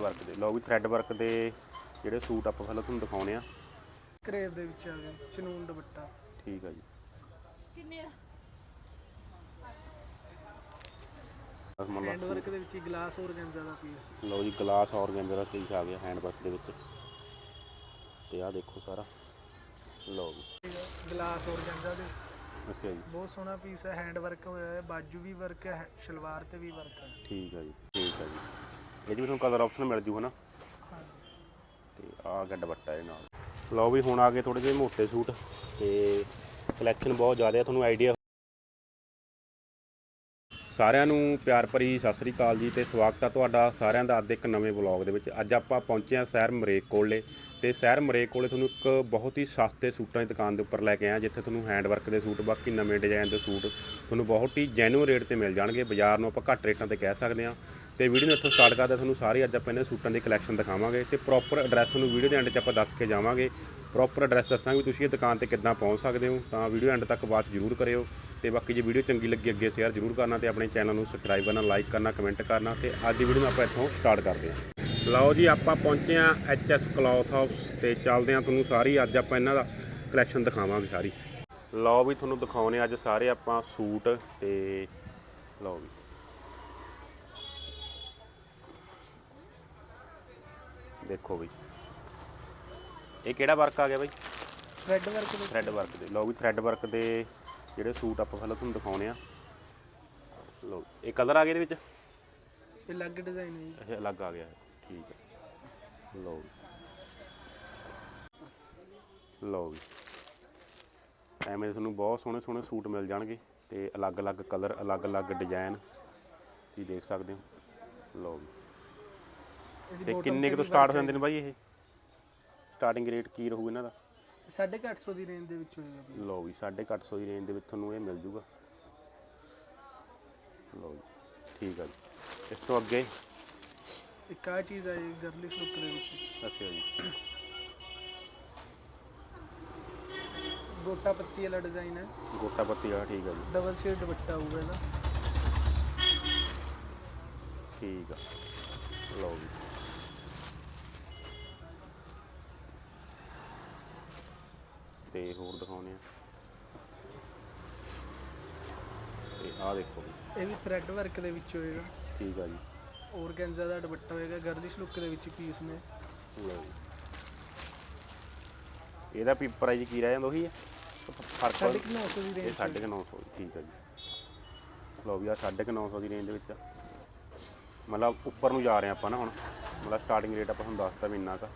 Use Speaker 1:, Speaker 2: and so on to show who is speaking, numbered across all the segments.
Speaker 1: Work ਦੇ। ਲਓ ਵੀ thread work ਦੇ ਜਿਹੜੇ ਸੂਟ ਆਪਾਂ ਪਹਿਲਾਂ ਤੁਹਾਨੂੰ ਦਿਖਾਉਣੇ ਆ।
Speaker 2: ਕਰੇਵ ਦੇ ਵਿੱਚ ਆ ਗਿਆ ਚਨੂਨ ਦੁਪੱਟਾ।
Speaker 1: ਠੀਕ ਆ ਜੀ।
Speaker 3: ਕਿੰਨੇ
Speaker 1: ਮੰਨ
Speaker 2: ਹੈਂਡ ਵਰਕ ਦੇ ਵਿੱਚ ਹੀ ਗਲਾਸ ਔਰਗੈਂਜ਼ਾ ਦਾ ਪੀਸ
Speaker 1: ਲਓ ਜੀ ਗਲਾਸ ਔਰਗੈਂਜਾ ਦਾ ਪੀਸ ਆ ਗਿਆ ਹੈਂਡ ਵਰਕ ਦੇ ਵਿੱਚ। ਤੇ ਆਹ ਦੇਖੋ ਸਾਰਾ। ਲਓ ਜੀ।
Speaker 2: ਗਲਾਸ ਔਰਗੈਂਜ਼ਾ ਦੇ।
Speaker 1: ਅੱਛਾ ਜੀ।
Speaker 2: ਬਹੁਤ ਸੋਹਣਾ ਪੀਸ ਹੈ ਹੈਂਡ ਵਰਕ ਹੋਇਆ ਹੈ ਬਾਜੂ ਵੀ ਵਰਕ ਹੈ ਸ਼ਲਵਾਰ ਤੇ ਵੀ ਵਰਕ ਹੈ।
Speaker 1: ਠੀਕ ਆ ਜੀ ਠੀਕ ਆ ਜੀ। ਇਹ 'ਚ ਵੀ ਤੁਹਾਨੂੰ ਕਲਰ ਆਪਸ਼ਨ ਮਿਲ ਜੂ, ਹਨਾ? ਤੇ ਆਹ ਗਿਆ ਦੁਪੱਟਾ ਇਹ ਨਾਲ। ਲਓ ਵੀ, ਹੁਣ ਆ ਗਏ ਥੋੜੇ ਜਿਹੇ ਮੋਟੇ ਸੂਟ, ਤੇ ਕਲੈਕਸ਼ਨ ਬਹੁਤ ਜ਼ਿਆਦਾ ਹੈ ਤੁਹਾਨੂੰ ਆਈਡੀਆ ਸਾਰਿਆਂ ਨੂੰ ਪਿਆਰ ਭਰੀ ਸਤਿ ਸ੍ਰੀ ਅਕਾਲ ਜੀ, ਤੇ ਸਵਾਗਤ ਹੈ ਤੁਹਾਡਾ ਸਾਰਿਆਂ ਦਾ ਅੱਜ ਇੱਕ ਨਵੇਂ ਵਲੌਗ ਦੇ ਵਿੱਚ। ਅੱਜ ਆਪਾਂ ਪਹੁੰਚੇ ਹਾਂ ਸ਼ਹਿਰ ਮਰੇਕ ਕੋਲੇ, ਤੇ ਸ਼ਹਿਰ ਮਰੇਕ ਕੋਲੇ ਤੁਹਾਨੂੰ ਇੱਕ ਬਹੁਤ ਹੀ ਸਸਤੇ ਸੂਟਾਂ ਦੀ ਦੁਕਾਨ ਦੇ ਉੱਪਰ ਲੈ ਕੇ ਆਇਆ, ਜਿੱਥੇ ਤੁਹਾਨੂੰ ਹੈਂਡ ਵਰਕ ਦੇ ਸੂਟ, ਬਾਕੀ ਨਵੇਂ ਡਿਜ਼ਾਈਨ ਦੇ ਸੂਟ ਤੁਹਾਨੂੰ ਬਹੁਤ ਹੀ ਜੈਨੂਅਨ ਰੇਟ ਤੇ ਮਿਲ ਜਾਣਗੇ। ਬਾਜ਼ਾਰ ਨੂੰ ਆਪਾਂ ਘੱਟ ਰੇਟਾਂ ਤੇ ਕਹਿ ਸਕਦੇ ਹਾਂ। ਤੇ ਵੀਡੀਓ ਨੂੰ ਇੱਥੋਂ ਸਟਾਰਟ ਕਰਦੇ ਤੁਹਾਨੂੰ ਸਾਰੀ ਅੱਜ ਆਪਾਂ ਇਹਨਾਂ ਸੂਟਾਂ ਦੀ ਕਲੈਕਸ਼ਨ ਦਿਖਾਵਾਂਗੇ ਤੇ ਪ੍ਰੋਪਰ ਐਡਰੈਸ ਤੁਹਾਨੂੰ ਵੀਡੀਓ ਦੇ ਐਂਡ 'ਚ ਆਪਾਂ ਦੱਸ ਕੇ ਜਾਵਾਂਗੇ। ਪ੍ਰੋਪਰ ਐਡਰੈਸ ਦੱਸਾਂਗੇ ਵੀ ਤੁਸੀਂ ਇਹ ਦੁਕਾਨ ਤੇ ਕਿੱਦਾਂ ਪਹੁੰਚ ਸਕਦੇ ਹੋ, ਤਾਂ ਵੀਡੀਓ ਐਂਡ ਤੱਕ ਬਾਤ ਜ਼ਰੂਰ ਕਰਿਓ ਤੇ ਬਾਕੀ ਜੇ ਵੀਡੀਓ ਚੰਗੀ ਲੱਗੀ ਅੱਗੇ ਸ਼ੇਅਰ ਜ਼ਰੂਰ ਕਰਨਾ ਤੇ ਆਪਣੇ ਚੈਨਲ ਨੂੰ ਸਬਸਕ੍ਰਾਈਬ ਕਰਨਾ ਲਾਈਕ ਕਰਨਾ ਕਮੈਂਟ ਕਰਨਾ ਤੇ ਅੱਜ ਦੀ ਵੀਡੀਓ ਨੂੰ ਆਪਾਂ ਇੱਥੋਂ ਸਟਾਰਟ ਕਰਦੇ ਹਾਂ। ਲਓ ਜੀ, ਆਪਾਂ ਪਹੁੰਚੇ ਹਾਂ ਐਚਐਸ ਕਲੌਥ ਹਾਊਸ ਤੇ ਚੱਲਦੇ ਹਾਂ ਤੁਹਾਨੂੰ ਸਾਰੀ ਅੱਜ ਆਪਾਂ ਇਹਨਾਂ ਦਾ ਕਲੈਕਸ਼ਨ ਦਿਖਾਵਾਂਗੇ ਸਾਰੀ। ਲਓ ਵੀ ਤੁਹਾਨੂੰ ਦਿਖਾਉਣੇ ਅੱਜ ਸਾਰੇ ਆਪਾਂ ਸੂਟ ਤੇ ਲਓ ਵੀ। ਦੇਖੋ ਬਈ। ਇਹ ਕਿਹੜਾ ਵਰਕ ਆ ਗਿਆ ਬਈ?
Speaker 2: ਰੈੱਡ ਵਰਕ ਦੇ
Speaker 1: ਥ੍ਰੈਡ ਵਰਕ ਦੇ। ਲਓ ਵੀ ਥ੍ਰੈਡ ਵਰਕ ਦੇ ਜਿਹੜੇ ਸੂਟ ਆਪਾਂ ਪਹਿਲਾਂ ਤੁਹਾਨੂੰ ਦਿਖਾਉਣੇ ਆ। ਲਓ ਇਹ ਕਲਰ ਆ ਗਿਆ ਇਹਦੇ ਵਿੱਚ?
Speaker 2: ਇਹ ਅਲੱਗ ਡਿਜ਼ਾਈਨ ਹੈ ਜੀ।
Speaker 1: ਇਹ ਅਲੱਗ ਆ ਗਿਆ। ਠੀਕ ਹੈ। ਲਓ। ਲਓ ਜੀ। ਐਵੇਂ ਤੁਹਾਨੂੰ ਬਹੁਤ ਸੋਹਣੇ ਸੋਹਣੇ ਸੂਟ ਮਿਲ ਜਾਣਗੇ ਤੇ ਅਲੱਗ-ਅਲੱਗ ਕਲਰ ਅਲੱਗ-ਅਲੱਗ ਡਿਜ਼ਾਈਨ ਤੁਸੀਂ ਦੇਖ ਸਕਦੇ ਹੋ। ਲਓ ਜੀ।
Speaker 2: ਇਹਦੀ
Speaker 1: ਤੇ ਕਿੰਨੇ ਕੁ ਤੋਂ ਸਟਾਰਟ ਹੋ ਜਾਂਦੇ ਨੇ ਬਾਈ ਇਹ? ਸਟਾਰਟਿੰਗ ਰੇਟ ਕੀ ਰਹੂ ਇਹਨਾਂ ਦਾ?
Speaker 2: ਹੈ। ਸਾਢੇ ਕੁ ਅੱਠ ਸੌ ਦੀ ਰੇਂਜ ਦੇ ਵਿੱਚ ਹੋਏਗਾ ਵੀ
Speaker 1: ਲਓ ਵੀ 850 ਦੀ ਰੇਂਜ ਦੇ ਵਿੱਚ ਤੁਹਾਨੂੰ ਇਹ ਮਿਲ ਜੂਗਾ। ਲਓ ਜੀ ਠੀਕ ਆ ਜੀ। ਇਸ ਤੋਂ ਅੱਗੇ?
Speaker 2: ਇੱਕ ਆ ਚੀਜ਼ ਆ ਜੀ ਗਰਲਿਸ਼ ਲੁੱਕ ਦੇ ਵਿੱਚ।
Speaker 1: ਅੱਛਾ ਜੀ।
Speaker 2: ਗੋਟਾ ਪੱਤੀ ਵਾਲਾ ਡਿਜ਼ਾਈਨ ਹੈ।
Speaker 1: ਗੋਟਾ ਪੱਤੀ ਆ ਠੀਕ ਆ ਜੀ।
Speaker 2: ਡਬਲ ਸ਼ੇਡ ਦੁਪੱਟਾ ਹੋਊਗਾ ਇਹਦਾ।
Speaker 1: ਠੀਕ ਆ। ਲਓ ਜੀ। ਤੇ ਹੋਰ ਦਿਖਾਉਣੇ ਆ ਤੇ ਆਹ ਦੇਖੋ ਜੀ।
Speaker 2: ਇਹ ਵੀ ਥ੍ਰੈਡ ਵਰਕ ਦੇ ਵਿੱਚ ਹੋਏਗਾ।
Speaker 1: ਠੀਕ ਆ ਜੀ।
Speaker 2: ਔਰਗੈਂਜ਼ਾ ਦਾ ਦੁਪੱਟਾ ਹੋਏਗਾ ਗਰਲਿਸ਼ ਲੁੱਕ ਦੇ ਵਿੱਚ ਪੀਸ ਨੇ।
Speaker 1: ਲਓ ਜੀ। ਇਹਦਾ ਵੀ ਪ੍ਰਾਈਸ ਕੀ ਰਹਿ ਜਾਂਦਾ ਉਹੀ ਹੈ? ਫ਼ਰਕ
Speaker 2: ਨੌ ਸੌ ਦੀ
Speaker 1: ਇਹ
Speaker 2: ਰੇਂਜ
Speaker 1: ਸਾਢੇ ਕੁ ਨੌ ਸੌ ਠੀਕ ਹੈ ਜੀ। ਲਓ ਵੀ ਆ ਸਾਢੇ ਕੁ ਨੌ ਸੌ ਦੀ ਰੇਂਜ ਦੇ ਵਿੱਚ ਆ। ਮਤਲਬ ਉੱਪਰ ਨੂੰ ਜਾ ਰਹੇ ਆਪਾਂ ਨਾ ਹੁਣ। ਮਤਲਬ ਸਟਾਰਟਿੰਗ ਰੇਟ ਆਪਾਂ ਤੁਹਾਨੂੰ ਦੱਸਤਾ ਵੀ ਇੰਨਾ ਕਾ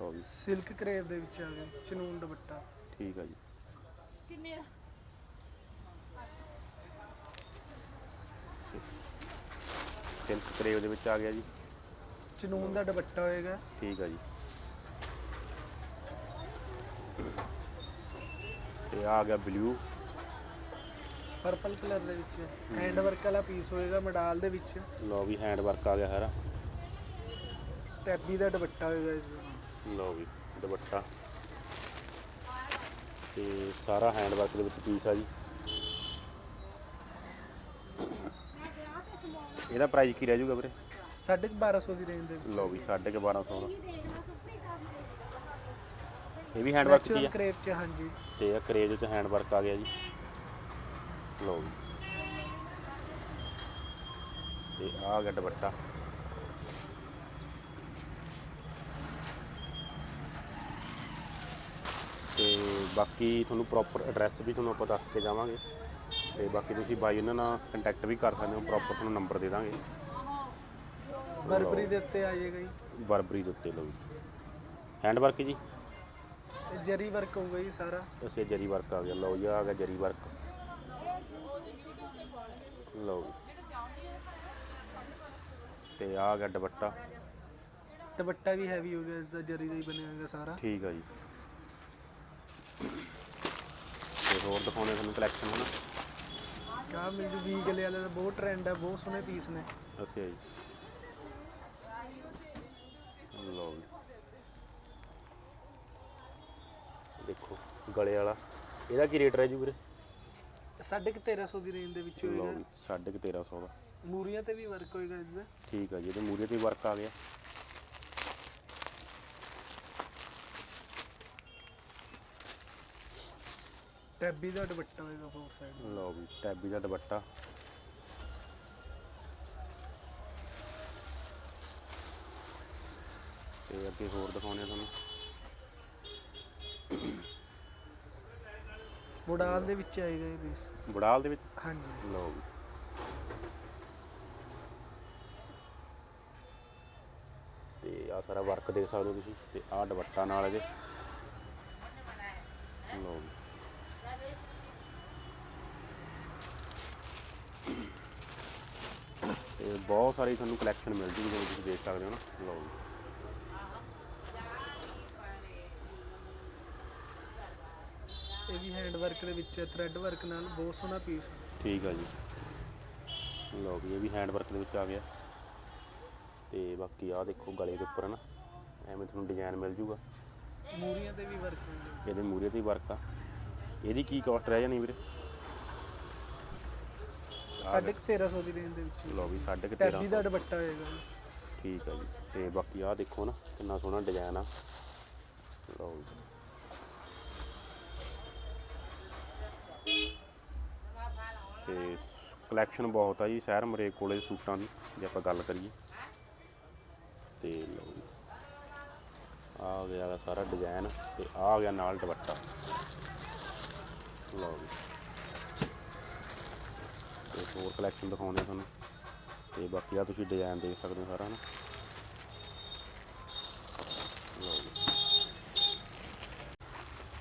Speaker 1: ਲਓ
Speaker 2: ਸਿਲਕ ਕਰੇਵ ਦੇ ਵਿੱਚ ਆ ਗਿਆ ਚਨੂਨ ਦੁਪੱਟਾ।
Speaker 1: ਠੀਕ ਹੈ ਜੀ।
Speaker 3: ਕਿੰਨੇ
Speaker 1: ਸਿਲਕ ਕਰੇਵ ਦੇ ਵਿੱਚ ਆ ਗਿਆ ਜੀ।
Speaker 2: ਚਨੂਨ ਦਾ ਦੁਪੱਟਾ ਹੋਏਗਾ।
Speaker 1: ਠੀਕ ਹੈ ਜੀ। ਤੇ ਆ ਗਿਆ ਬਲੂ
Speaker 2: ਪਰਪਲ ਕਲਰ ਦੇ ਵਿੱਚ। ਹੈਂਡ ਵਰਕ ਵਾਲਾ ਪੀਸ ਹੋਏਗਾ ਮਡਾਲ ਦੇ ਵਿੱਚ।
Speaker 1: ਲਓ ਵੀ ਹੈਂਡ ਵਰਕ ਆ ਗਿਆ ਸਾਰਾ।
Speaker 2: ਟੈਬੀ ਦਾ ਦੁਪੱਟਾ ਹੋਏਗਾ ਇਸ ਦਾ।
Speaker 1: ਲਓ ਵੀ ਦੁਪੱਟਾ। ਤੇ ਸਾਰਾ ਹੈਂਡ ਵਰਕ ਦੇ ਵਿੱਚ ਪੀਸ ਆ ਜੀ। ਇਹਦਾ ਪ੍ਰਾਈਸ ਕੀ ਰਹਿ ਜਾਊਗਾ ਵੀਰੇ?
Speaker 2: ਸਾਢੇ ਕੁ 1200 ਦੀ ਰੇਂਜ ਦੇ ਵਿੱਚ।
Speaker 1: ਲਓ ਵੀ 1250 ਦਾ। ਇਹ ਵੀ ਹੈਂਡ ਵਰਕ ਕੀ ਆ।
Speaker 2: ਕਰੇਵ ਚ ਹਾਂਜੀ।
Speaker 1: ਤੇ ਇਹ ਕਰੇਜ ਚ ਹੈਂਡ ਵਰਕ ਆ ਗਿਆ ਜੀ। ਲਓ ਵੀ। ਤੇ ਆ ਗਿਆ ਦੁਪੱਟਾ ਤੇ ਬਾਕੀ ਤੁਹਾਨੂੰ ਪ੍ਰੋਪਰ ਐਡਰੈਸ ਵੀ ਤੁਹਾਨੂੰ ਆਪਾਂ ਦੱਸ ਕੇ ਜਾਵਾਂਗੇ। ਤੇ ਬਾਕੀ ਤੁਸੀਂ ਬਾਈ ਇਹਨਾਂ ਨਾਲ ਕੰਟੈਕਟ ਵੀ ਕਰ ਸਕਦੇ ਹੋ ਪ੍ਰੋਪਰ ਤੁਹਾਨੂੰ ਨੰਬਰ ਦੇ ਦਾਂਗੇ।
Speaker 2: ਬਰਬਰੀ ਦੇ ਉੱਤੇ ਆ ਜਾਏਗਾ ਜੀ।
Speaker 1: ਬਰਬਰੀ ਦੇ ਉੱਤੇ ਲਓ ਜੀ। ਹੈਂਡ ਵਰਕ ਜੀ
Speaker 2: ਜਰੀ ਵਰਕ ਹੋਊਗਾ ਜੀ ਸਾਰਾ।
Speaker 1: ਅਸੀਂ ਜਰੀ ਵਰਕ ਆ ਗਿਆ। ਲਓ ਜੀ ਆ ਗਿਆ ਜਰੀ ਵਰਕ ਲਓ। ਤੇ ਆ ਗਿਆ ਦੁਪੱਟਾ।
Speaker 2: ਦੁਪੱਟਾ ਵੀ ਹੈਵੀ ਹੋ ਗਿਆ ਇਸ ਦਾ ਜਰੀ ਦਾ ਹੀ ਬਣਿਆ ਹੋਏਗਾ ਸਾਰਾ।
Speaker 1: ਠੀਕ ਆ ਜੀ। ਤੇ ਹੋਰ ਦਿਖਾਉਣੇ ਤੁਹਾਨੂੰ ਕਲੈਕਸ਼ਨ ਹੁਣ
Speaker 2: ਆਹ ਮਿਲ ਜੂ ਵੀ ਗਲੇ ਵਾਲੇ ਦਾ ਬਹੁਤ ਟ੍ਰੈਂਡ ਹੈ ਬਹੁਤ ਸੋਹਣੇ ਪੀਸ ਨੇ।
Speaker 1: ਅੱਛਾ ਜੀ। ਲਓ ਜੀ। ਦੇਖੋ ਗਲੇ ਵਾਲਾ। ਇਹਦਾ ਕੀ ਰੇਟ ਰਹਿ ਜੂ ਵੀਰੇ?
Speaker 2: ਸਾਢੇ ਕੁ 1300 ਦੀ ਰੇਂਜ ਦੇ ਵਿੱਚ
Speaker 1: ਲਓ
Speaker 2: ਹੋਏਗਾ
Speaker 1: ਵੀ 1350 ਦਾ।
Speaker 2: ਮੂਰੀਆਂ ਤੇ ਵੀ ਵਰਕ ਹੋਏਗਾ ਇਸ ਦਾ।
Speaker 1: ਠੀਕ ਆ ਜੀ ਇਹਦੇ ਮੂਰੇ ਤੇ ਵਰਕ ਆ ਗਿਆ।
Speaker 2: ਟੈਬੀ ਦਾ ਦੁਪੱਟਾ ਹੋਏਗਾ ਫੋਰ ਸਾਈਡ
Speaker 1: ਲਓ ਵੀ ਟੈਬੀ ਦਾ ਦੁਪੱਟਾ। ਤੇ ਅੱਗੇ ਹੋਰ ਦਿਖਾਉਣੇ ਆ ਤੁਹਾਨੂੰ।
Speaker 2: ਮੋਡਾਲ ਦੇ ਵਿੱਚ ਆਏਗਾ ਇਹ ਪੀਸ
Speaker 1: ਬੜਾਲ ਦੇ ਵਿੱਚ?
Speaker 2: ਹਾਂਜੀ।
Speaker 1: ਲਓ ਵੀ। ਤੇ ਆ ਸਾਰਾ ਵਰਕ ਦੇਖ ਸਕਦੇ ਹੋ ਤੁਸੀਂ ਤੇ ਆ ਦੁਪੱਟਾ ਨਾਲ ਇਹਦੇ। ਲਓ ਵੀ ਤੇ ਬਹੁਤ ਸਾਰੀ ਤੁਹਾਨੂੰ ਕਲੈਕਸ਼ਨ ਮਿਲ ਜੂਗੀ ਜਿਵੇਂ ਤੁਸੀਂ ਦੇਖ ਸਕਦੇ ਹੋ ਨਾ। ਲਓ ਜੀ।
Speaker 2: ਇਹ ਵੀ ਹੈਂਡ ਵਰਕ ਦੇ ਵਿੱਚ ਥ੍ਰੈਡ ਵਰਕ ਨਾਲ ਬਹੁਤ ਸੋਹਣਾ ਪੀਸ
Speaker 1: ਠੀਕ ਆ ਜੀ। ਲਓ ਵੀ ਇਹ ਵੀ ਹੈਂਡ ਵਰਕ ਦੇ ਵਿੱਚ ਆ ਗਿਆ। ਤੇ ਬਾਕੀ ਆ ਦੇਖੋ ਗਲੇ ਦੇ ਉੱਪਰ ਨਾ ਐਵੇਂ ਤੁਹਾਨੂੰ ਡਿਜ਼ਾਈਨ ਮਿਲ ਜੂਗਾ।
Speaker 2: ਮੂਰੀਆਂ ਤੇ ਵੀ ਵਰਕ
Speaker 1: ਇਹਦੇ ਮੂਰੇ ਤੇ ਹੀ ਵਰਕ ਆ। ਇਹਦੀ ਕੀ ਕਾਸਟ ਰਹਿ ਜਾਣੀ ਵੀਰੇ?
Speaker 2: ਸਾਢੇ ਕੁ 1300 ਦੀ ਰੇਂਜ ਦੇ ਵਿੱਚ।
Speaker 1: ਲਓ ਵੀ ਸਾਢੇ ਕੁ
Speaker 2: ਟੈਬੀ
Speaker 1: 13
Speaker 2: ਦਾ ਦੁਪੱਟਾ ਹੋਏਗਾ।
Speaker 1: ਠੀਕ ਆ ਜੀ। ਤੇ ਬਾਕੀ ਆ ਦੇਖੋ ਨਾ ਕਿੰਨਾ ਸੋਹਣਾ ਡਿਜ਼ਾਈਨ ਆ। ਲਓ ਜੀ। ਤੇ ਕਲੈਕਸ਼ਨ ਬਹੁਤ ਆ ਜੀ ਸ਼ਹਿਰ ਮਰੇ ਕੋਲੇ ਸੂਟਾਂ ਦੀ ਜੇ ਆਪਾਂ ਗੱਲ ਕਰੀਏ। ਤੇ ਲਓ ਜੀ। ਆ ਗਿਆ ਸਾਰਾ ਡਿਜ਼ਾਈਨ ਤੇ ਆ ਆ ਗਿਆ ਨਾਲ ਦੁਪੱਟਾ। ਲਓ ਜੀ। ਤੇ ਹੋਰ ਕਲੈਕਸ਼ਨ ਦਿਖਾਉਂਦੇ ਆ ਤੁਹਾਨੂੰ। ਤੇ ਬਾਕੀ ਆ ਤੁਸੀਂ ਡਿਜ਼ਾਈਨ ਦੇਖ ਸਕਦੇ ਹੋ ਸਾਰਾ ਨਾ। ਲਓ ਜੀ।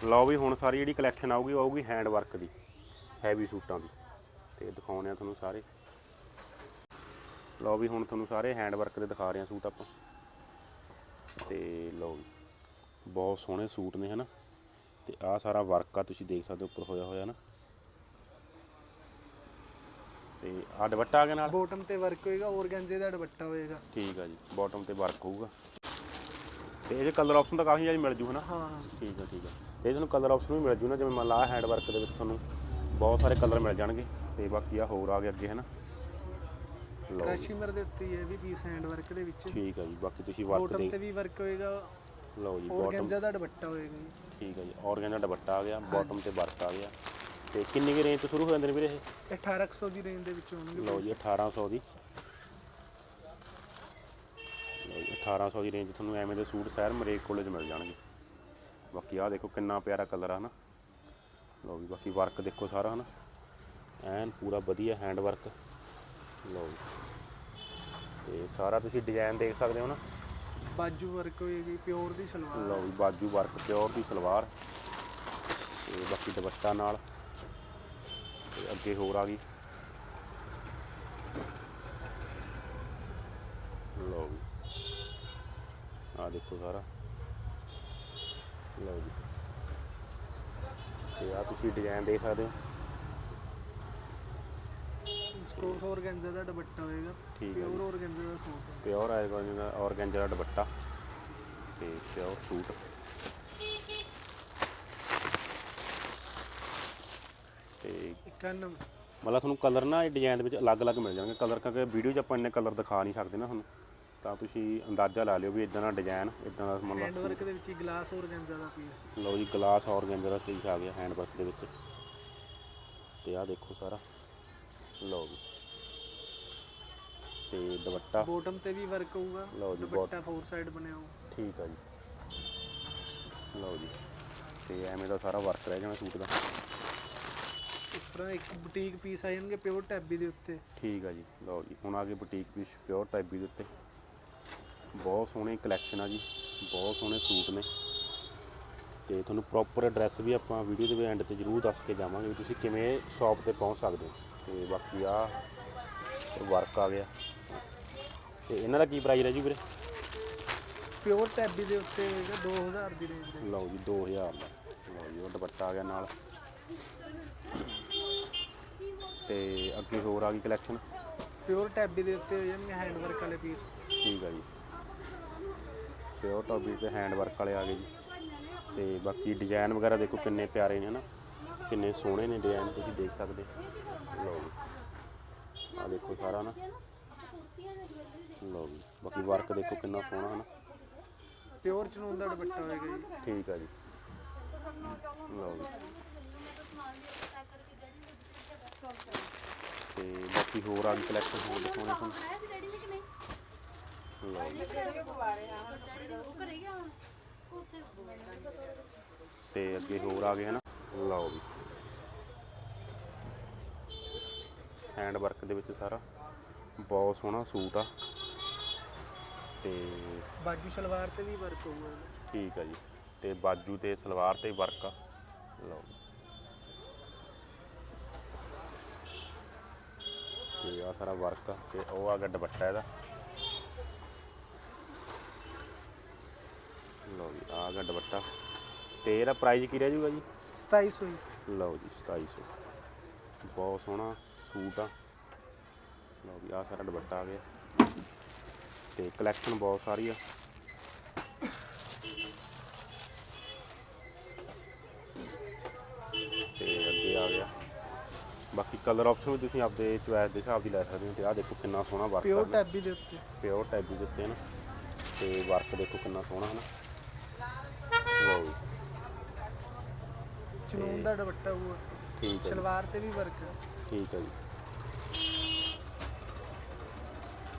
Speaker 1: ਲਓ ਵੀ ਹੁਣ ਸਾਰੀ ਜਿਹੜੀ ਕਲੈਕਸ਼ਨ ਆਊਗੀ, ਉਹ ਆਊਗੀ ਹੈਂਡ ਵਰਕ ਦੀ ਹੈਵੀ ਸੂਟਾਂ ਦੀ। ਤੇ ਦਿਖਾਉਂਦੇ ਆ ਤੁਹਾਨੂੰ ਸਾਰੇ। ਲਓ ਵੀ ਹੁਣ ਤੁਹਾਨੂੰ ਸਾਰੇ ਹੈਂਡ ਵਰਕ ਦੇ ਦਿਖਾ ਰਹੇ ਆ ਸੂਟ ਆਪਾਂ। ਤੇ ਲਓ ਵੀ ਬਹੁਤ ਸੋਹਣੇ ਸੂਟ ਨੇ, ਹਨਾ। ਤੇ ਆਹ ਸਾਰਾ ਵਰਕ ਆ, ਤੁਸੀਂ ਦੇਖ ਸਕਦੇ ਹੋ, ਉੱਪਰ ਹੋਇਆ ਹੋਇਆ ਨਾ। ਤੇ ਆ ਦੁਪੱਟਾ ਆ ਗਿਆ ਨਾਲ?
Speaker 2: ਬੋਟਮ ਤੇ ਵਰਕ ਹੋਏਗਾ ਔਰਗੈਂਜ਼ੇ ਦਾ ਦੁਪੱਟਾ ਹੋਏਗਾ।
Speaker 1: ਠੀਕ ਆ ਜੀ ਬਾਟਮ ਤੇ ਵਰਕ ਹੋਊਗਾ। ਤੇ ਇਹਦੇ ਕਲਰ ਆਪਸ਼ਨ ਤਾਂ ਕਾਫੀ ਜ਼ਿਆਦਾ ਮਿਲ ਜੂ ਹਨਾ?
Speaker 2: ਹਾਂ।
Speaker 1: ਠੀਕ ਆ ਠੀਕ ਆ। ਤੇ ਤੁਹਾਨੂੰ ਕਲਰ ਆਪਸ਼ਨ ਵੀ ਮਿਲ ਜੂ ਨਾ ਜਿਵੇਂ ਮੰਨ ਲਾ ਹੈਂਡ ਵਰਕ ਦੇ ਵਿੱਚ ਤੁਹਾਨੂੰ ਬਹੁਤ ਸਾਰੇ ਕਲਰ ਮਿਲ ਜਾਣਗੇ ਤੇ ਬਾਕੀ ਆ ਹੋਰ ਆ ਗਏ ਅੱਗੇ ਹਨਾ? ਲਓ ਜੀ,
Speaker 2: ਕ੍ਰਸ਼ਿਮਰ ਦੇ ਉੱਤੇ ਹੀ ਇਹ ਵੀ ਪੀਸ ਹੈਂਡ ਵਰਕ ਦੇ ਵਿੱਚ।
Speaker 1: ਠੀਕ ਆ ਜੀ ਬਾਕੀ ਤੁਸੀਂ ਵਰਕ
Speaker 2: ਬੋਟਮ
Speaker 1: ਦੇ
Speaker 2: ਤੇ ਵੀ ਵਰਕ ਹੋਏਗਾ।
Speaker 1: ਲਓ ਜੀ ਬਾਟਮ
Speaker 2: ਔਰਗੈਂਜ਼ਾ ਦਾ ਦੁਪੱਟਾ ਹੋਏਗਾ ਜੀ।
Speaker 1: ਠੀਕ ਆ ਜੀ ਔਰਗਨ ਦਾ ਦੁਪੱਟਾ ਆ ਗਿਆ ਬਾਟਮ ਤੇ ਵਰਕ ਆ ਗਿਆ। ਤੇ ਕਿੰਨੀ ਕੁ ਰੇਂਜ ਤੋਂ ਸ਼ੁਰੂ ਹੋ ਜਾਂਦੇ ਨੇ ਵੀਰੇ ਇਹ?
Speaker 2: ਇਹ 1800 ਦੀ ਰੇਂਜ ਦੇ ਵਿੱਚ ਹੋਣਗੇ
Speaker 1: ਲਓ ਜੀ 1800 ਦੀ। ਲਓ ਜੀ 1800 ਦੀ ਰੇਂਜ ਤੁਹਾਨੂੰ ਐਵੇਂ ਦੇ ਸੂਟ ਸ਼ਹਿਰ ਮਰੇਕ ਕੋਲੇ 'ਚ ਮਿਲ ਜਾਣਗੇ। ਬਾਕੀ ਆਹ ਦੇਖੋ ਕਿੰਨਾ ਪਿਆਰਾ ਕਲਰ ਆ ਹਨਾ? ਲਓ ਜੀ ਬਾਕੀ ਵਰਕ ਦੇਖੋ ਸਾਰਾ ਹਨਾ? ਐਨ ਪੂਰਾ ਵਧੀਆ ਹੈਂਡ ਵਰਕ ਲਓ ਜੀ। ਤੇ ਸਾਰਾ ਤੁਸੀਂ ਡਿਜ਼ਾਈਨ ਦੇਖ ਸਕਦੇ ਹੋ ਨਾ
Speaker 2: ਬਾਜੂ ਵਰਕ ਹੋਏਗੀ ਪਿਓਰ ਦੀ ਸਲਵਾਰ।
Speaker 1: ਲਓ ਜੀ ਬਾਜੂ ਵਰਕ ਪਿਓਰ ਦੀ ਸਲਵਾਰ। ਤੇ ਬਾਕੀ ਦੁਪੱਟਾ ਨਾਲ ਅੱਗੇ ਹੋਰ ਆ ਗਈ। ਲਓ ਜੀ। ਆ ਦੇਖੋ ਸਾਰਾ। ਲਓ ਜੀ। ਤੇ ਆ ਤੁਸੀਂ ਡਿਜ਼ਾਈਨ ਦੇਖ ਸਕਦੇ ਹੋ।
Speaker 2: ਸਕੋਸ ਔਰਗੈਂਜ਼ਾ ਦਾ ਦੁਪੱਟਾ ਹੋਏਗਾ।
Speaker 1: ਠੀਕ ਹੈ
Speaker 2: ਪਿਓਰ ਔਰਗੈਂਜ਼ਾ ਦਾ ਸੂਟ
Speaker 1: ਪਿਓਰ ਆਏਗਾ ਜਿਹਦਾ ਔਰਗੈਂਜਾ ਦਾ ਦੁਪੱਟਾ। ਤੇ ਪਿਓਰ ਸੂਟ। ਤੇ
Speaker 2: ਇਕਾਨ
Speaker 1: ਮਤਲਬ ਤੁਹਾਨੂੰ ਕਲਰ ਨਾ ਇਹ ਡਿਜ਼ਾਈਨ ਦੇ ਵਿੱਚ ਅਲੱਗ-ਅਲੱਗ ਮਿਲ ਜਾਣਗੇ। ਕਲਰ ਕਿਉਂਕਿ ਵੀਡੀਓ 'ਚ ਆਪਾਂ ਇੰਨੇ ਕਲਰ ਦਿਖਾ ਨਹੀਂ ਸਕਦੇ ਨਾ ਤੁਹਾਨੂੰ। ਤਾਂ ਤੁਸੀਂ ਅੰਦਾਜ਼ਾ ਲਾ ਲਿਓ ਵੀ ਇਦਾਂ ਦਾ ਡਿਜ਼ਾਈਨ ਇਦਾਂ ਦਾ
Speaker 2: ਹੈਂਡ
Speaker 1: ਮਤਲਬ
Speaker 2: ਵਰਕ ਦੇ ਵਿੱਚ ਹੀ ਗਲਾਸ ਔਰਗੈਂਜ਼ਾ ਦਾ ਪੀਸ
Speaker 1: ਲਓ ਜੀ ਗਲਾਸ ਔਰਗੈਂਜਾ ਦਾ ਪੀਸ ਆ ਗਿਆ ਹੈਂਡ ਵਰਕ ਦੇ ਵਿੱਚ। ਤੇ ਆਹ ਦੇਖੋ ਸਾਰਾ। ਲਓ ਜੀ। ਤੇ ਦੁਪੱਟਾ।
Speaker 2: ਬੋਟਮ ਤੇ ਵੀ ਵਰਕ ਹੋਊਗਾ।
Speaker 1: ਲਓ ਜੀ,
Speaker 2: ਦੁਪੱਟਾ ਫੋਰ ਸਾਈਡ ਬਣਿਆ ਹੋਊ।
Speaker 1: ਠੀਕ ਆ ਜੀ। ਲਓ ਜੀ। ਤੇ ਐਵੇਂ ਦਾ ਸਾਰਾ ਵਰਕ ਰਹਿ ਜਾਣਾ ਸੂਟ ਦਾ।
Speaker 2: ਤਰ੍ਹਾਂ ਇੱਕ ਬੁਟੀਕ ਪੀਸ ਆ ਜਾਣਗੇ ਪਿਓਰ ਟੈਬੀ ਦੇ ਉੱਤੇ।
Speaker 1: ਠੀਕ ਆ ਜੀ ਲਓ ਜੀ ਹੁਣ ਆ ਗਏ ਬੁਟੀਕ ਪੀਸ ਪਿਓਰ ਟਾਈਪੀ ਦੇ ਉੱਤੇ। ਬਹੁਤ ਸੋਹਣੀ ਕਲੈਕਸ਼ਨ ਆ ਜੀ ਬਹੁਤ ਸੋਹਣੇ ਸੂਟ ਨੇ। ਤੇ ਤੁਹਾਨੂੰ ਪ੍ਰੋਪਰ ਐਡਰੈਸ ਵੀ ਆਪਾਂ ਵੀਡੀਓ ਦੇ ਐਂਡ ਤੇ ਜ਼ਰੂਰ ਦੱਸ ਕੇ ਜਾਵਾਂਗੇ ਵੀ ਤੁਸੀਂ ਕਿਵੇਂ ਸ਼ਾਪ ਤੇ ਪਹੁੰਚ ਸਕਦੇ ਹੋ। ਤੇ ਬਾਕੀ ਆ ਵਰਕ ਆ ਗਿਆ। ਤੇ ਇਹਨਾਂ ਦਾ ਕੀ ਪ੍ਰਾਈਸ ਹੈ ਜੀ ਵੀਰੇ?
Speaker 2: ਪਿਓਰ ਟੈਬੀ ਦੇ ਉੱਤੇ ਹੋਏਗਾ 2000 ਦੀ ਰੇਂਜ ਦੇ
Speaker 1: ਲਓ ਜੀ 2000 ਦਾ। ਲਓ ਜੀ ਉਹ ਦੁਪੱਟਾ ਆ ਗਿਆ ਨਾਲ। ਤੇ ਅੱਗੇ ਹੋਰ ਆ ਗਈ ਕਲੈਕਸ਼ਨ
Speaker 2: ਪਿਓਰ ਟੈਬੀ ਦੇ ਉੱਤੇ ਹੋ ਜਾਣਗੇ ਹੈਂਡ ਵਰਕ ਵਾਲੇ ਪੀਸ
Speaker 1: ਠੀਕ ਆ ਜੀ। ਪਿਓਰ ਟੌਪੀ ਤੇ ਹੈਂਡ ਵਰਕ ਵਾਲੇ ਆ ਗਏ ਜੀ। ਤੇ ਬਾਕੀ ਡਿਜ਼ਾਈਨ ਵਗੈਰਾ ਦੇਖੋ ਕਿੰਨੇ ਪਿਆਰੇ ਨੇ ਹਨਾ। ਕਿੰਨੇ ਸੋਹਣੇ ਨੇ ਡਿਜ਼ਾਈਨ ਤੁਸੀਂ ਦੇਖ ਸਕਦੇ ਲਓ ਜੀ। ਆ ਦੇਖੋ ਸਾਰਾ ਨਾ। ਲਓ ਜੀ। ਬਾਕੀ ਵਰਕ ਦੇਖੋ ਕਿੰਨਾ ਸੋਹਣਾ ਹੈ ਨਾ
Speaker 2: ਪਿਓਰ ਚਨੂਨ ਦਾ ਦੁਪੱਟਾ ਹੋਏਗਾ ਜੀ।
Speaker 1: ਠੀਕ ਆ ਜੀ। ਲਓ ਜੀ। ਤੇ ਬਾਕੀ ਹੋਰ ਆ ਗਈ ਕਲੈਕਸ਼ਨ ਹੋਰ ਦਿਖਾਉਣੇ ਤੁਹਾਨੂੰ। ਲਓ ਜੀ। ਤੇ ਅੱਗੇ ਹੋਰ ਆ ਗਏ ਹਨਾ। ਲਓ ਜੀ। ਹੈਂਡ ਵਰਕ ਦੇ ਵਿੱਚ ਸਾਰਾ। ਬਹੁਤ ਸੋਹਣਾ ਸੂਟ ਆ। ਤੇ
Speaker 2: ਬਾਜੂ ਸਲਵਾਰ ਤੇ ਵੀ ਵਰਕ ਹੋਊਗਾ।
Speaker 1: ਠੀਕ ਆ ਜੀ। ਤੇ ਬਾਜੂ ਤੇ ਸਲਵਾਰ ਤੇ ਵਰਕ ਆ। ਲਓ ਜੀ। ਤੇ ਆ ਸਾਰਾ ਵਰਕ ਤੇ ਉਹ ਆ ਗਿਆ ਦੁਪੱਟਾ ਇਹਦਾ। ਲਓ ਜੀ ਆ ਗਿਆ ਦੁਪੱਟਾ ਤੇ ਇਹਦਾ ਪ੍ਰਾਈਸ ਕੀ ਰਹਿ ਜਾਊਗਾ ਜੀ?
Speaker 2: 2700 ਜੀ।
Speaker 1: ਲਓ ਜੀ 2700 ਬਹੁਤ ਸੋਹਣਾ ਸੂਟ ਆ। ਲਓ ਵੀ ਆ ਸਾਰਾ ਦੁਪੱਟਾ ਆ ਗਿਆ। ਤੇ ਕਲੈਕਸ਼ਨ ਬਹੁਤ ਸਾਰੀ ਆ ਤੇ ਅੱਗੇ ਆ ਗਿਆ ਬਾਕੀ ਕਲਰ ਆਪਸ਼ਨ ਵੀ ਤੁਸੀਂ ਆਪਦੇ ਚੁਆਇਸ ਦੇ ਹਿਸਾਬ ਦੀ ਲੈ ਸਕਦੇ ਹੋ ਤੇ ਆ ਦੇਖੋ ਕਿੰਨਾ ਸੋਹਣਾ ਵਰਕ
Speaker 2: ਪਿਓਰ ਟੈਬੀ ਦੇ ਉੱਤੇ।
Speaker 1: ਪਿਓਰ ਟੈਬੀ ਦੇ ਉੱਤੇ ਨਾ ਤੇ ਵਰਕ ਦੇਖੋ ਕਿੰਨਾ ਸੋਹਣਾ ਹੈ ਨਾ ਲਓ ਜੀ।
Speaker 2: ਚਨੂਨ ਦਾ ਦੁਪੱਟਾ ਹੋਊਗਾ
Speaker 1: ਠੀਕ ਹੈ।
Speaker 2: ਸਲਵਾਰ ਤੇ ਵੀ ਵਰਕ
Speaker 1: ਠੀਕ ਹੈ ਜੀ।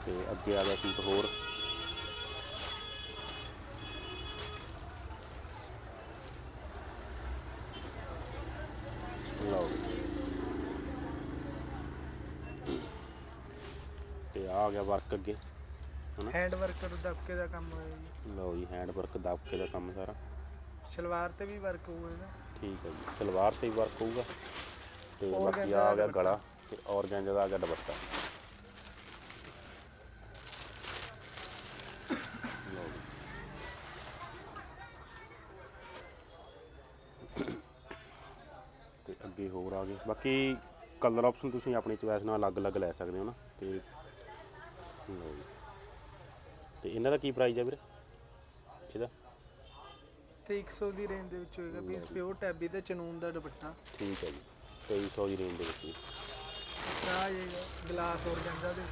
Speaker 1: ਤੇ ਅੱਗੇ ਆ ਗਿਆ ਸੂਟ ਹੋਰ ਲਓ ਜੀ। ਤੇ ਆ ਗਿਆ ਵਰਕ ਅੱਗੇ ਹਨਾ?
Speaker 2: ਹੈਂਡ ਵਰਕ ਦਬਕੇ ਦਾ ਕੰਮ ਹੋਏਗਾ ਜੀ।
Speaker 1: ਲਓ ਜੀ ਹੈਂਡ ਵਰਕ ਦਬਕੇ ਦਾ ਕੰਮ ਸਾਰਾ।
Speaker 2: ਸਲਵਾਰ ਤੇ ਵੀ ਵਰਕ ਹੋਊਗਾ ਇਹਦਾ।
Speaker 1: ਠੀਕ ਹੈ ਜੀ ਸਲਵਾਰ ਤੇ ਵੀ ਵਰਕ ਹੋਊਗਾ। ਤੇ ਬਾਕੀ ਆ ਗਿਆ। ਗਲਾ ਤੇ ਔਰਗੈਂਜਾ ਦਾ ਆ ਗਿਆ ਦੁਪੱਟਾ। ਤੇ ਅੱਗੇ ਹੋਰ ਆ ਗਏ। ਬਾਕੀ ਕਲਰ ਆਪਸ਼ਨ ਤੁਸੀਂ ਆਪਣੀ ਚੋਇਸ ਨਾਲ ਅਲੱਗ-ਅਲੱਗ ਲੈ ਸਕਦੇ ਹੋ ਨਾ। ਤੇ ਲਓ ਜੀ ਤੇ ਇਹਨਾਂ ਦਾ ਕੀ ਪ੍ਰਾਈਸ ਹੈ ਵੀਰੇ? ਇਹਦਾ?
Speaker 2: ਤੇ 100 ਦੀ ਰੇਂਜ ਦੇ ਵਿੱਚ ਹੋਏਗਾ ਪੀਸ ਪਿਓਰ ਟੈਬੀ ਤੇ ਚਨੂਨ ਦਾ ਦੁਪੱਟਾ।
Speaker 1: ਠੀਕ ਹੈ ਜੀ। 2300 ਦੀ ਰੇਂਜ ਦੇ ਵਿੱਚ ਜੀ।
Speaker 2: ਆ ਜਾਏਗਾ ਗਲਾਸ ਔਰ ਗੰਜਾ ਦੇ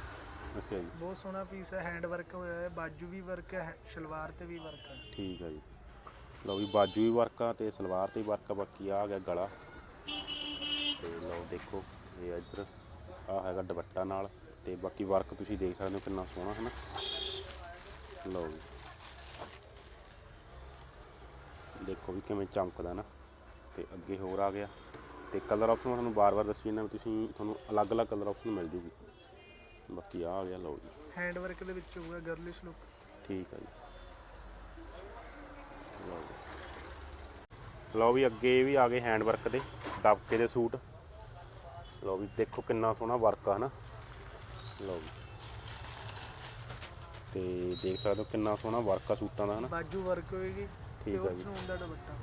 Speaker 1: ਅੱਛਾ ਜੀ।
Speaker 2: ਬਹੁਤ ਸੋਹਣਾ ਪੀਸ ਹੈ ਹੈਂਡ ਵਰਕ ਹੋਇਆ ਹੈ ਬਾਜੂ ਵੀ ਵਰਕ ਹੈ ਸਲਵਾਰ ਤੇ ਵੀ ਵਰਕ ਹੈ।
Speaker 1: ਠੀਕ ਹੈ ਜੀ। ਲਓ ਵੀ ਬਾਜੂ ਵੀ ਵਰਕ ਆ ਤੇ ਸਲਵਾਰ ਤੇ ਵੀ ਵਰਕ ਆ ਬਾਕੀ ਆ ਗਿਆ ਗਲਾ। ਤੇ ਲਓ ਦੇਖੋ ਇਹ ਇੱਧਰ ਆ ਹੈਗਾ ਦੁਪੱਟਾ ਨਾਲ। ਤੇ ਬਾਕੀ ਵਰਕ ਤੁਸੀਂ ਦੇਖ ਸਕਦੇ ਹੋ ਕਿੰਨਾ ਸੋਹਣਾ ਹੈ ਨਾ ਲਓ ਜੀ। ਦੇਖੋ ਵੀ ਕਿਵੇਂ ਚਮਕਦਾ ਨਾ। ਤੇ ਅੱਗੇ ਹੋਰ ਆ ਗਿਆ। ਤੇ ਕਲਰ ਆਪਸ਼ਨ ਤੁਹਾਨੂੰ ਬਾਰ-ਬਾਰ ਦੱਸੀ ਜਾਂਦਾ ਤੁਸੀਂ ਤੁਹਾਨੂੰ ਅਲੱਗ-ਅਲੱਗ ਕਲਰ ਆਪਸ਼ਨ ਮਿਲ ਜੂਗੀ। ਬਾਕੀ ਆ ਗਿਆ ਲਓ ਜੀ।
Speaker 2: ਹੈਂਡ ਵਰਕ ਦੇ ਵਿੱਚ ਹੋਊਗਾ ਗਰਲਿਸ਼ ਲੁੱਕ
Speaker 1: ਠੀਕ ਹੈ ਜੀ। ਲਓ ਜੀ। ਲਓ ਵੀ ਅੱਗੇ ਵੀ ਆ ਗਏ ਹੈਂਡ ਵਰਕ ਦੇ ਦਬਕੇ ਦੇ ਸੂਟ। ਲਓ ਵੀ ਦੇਖੋ ਕਿੰਨਾ ਸੋਹਣਾ ਵਰਕ ਆ ਹਨਾ? ਲਓ ਤੇ ਦੇਖ ਸਕਦੇ ਹੋ ਕਿੰਨਾ ਸੋਹਣਾ ਵਰਕ ਆ ਸੂਟਾਂ ਦਾ ਹਨਾ
Speaker 2: ਬਾਜੂ ਵਰਕ ਹੋਏਗੀ
Speaker 1: ਠੀਕ ਹੈ
Speaker 2: ਪਿਓਰ
Speaker 1: ਜੀ।
Speaker 2: ਚਨੂਨ ਦਾ ਦੁਪੱਟਾ।